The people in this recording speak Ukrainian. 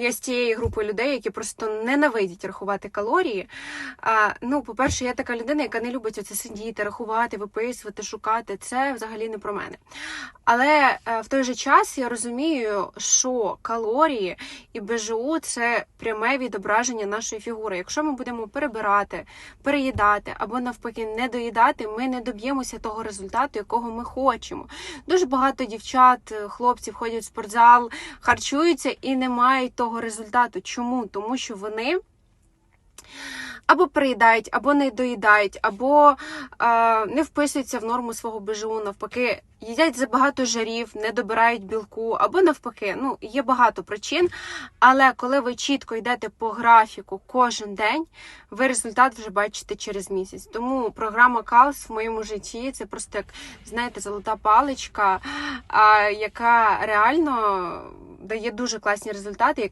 Я з тієї групи людей, які просто ненавидять рахувати калорії. А, ну, по-перше, я така людина, яка не любить оце сидіти, рахувати, виписувати, шукати. Це взагалі не про мене. Але е, в той же час я розумію, що калорії і БЖУ це пряме відображення нашої фігури. Якщо ми будемо перебирати, переїдати або навпаки не доїдати, ми не доб'ємося того результату, якого ми хочемо. Дуже багато дівчат, хлопців ходять в спортзал, харчуються і не мають того результату. Чому? Тому що вони. Або приїдають, або не доїдають, або е, не вписуються в норму свого БЖУ, навпаки, їдять забагато жарів, не добирають білку, або навпаки, ну є багато причин. Але коли ви чітко йдете по графіку кожен день, ви результат вже бачите через місяць. Тому програма Калс в моєму житті це просто як знаєте, золота паличка, а, яка реально дає дуже класні результати.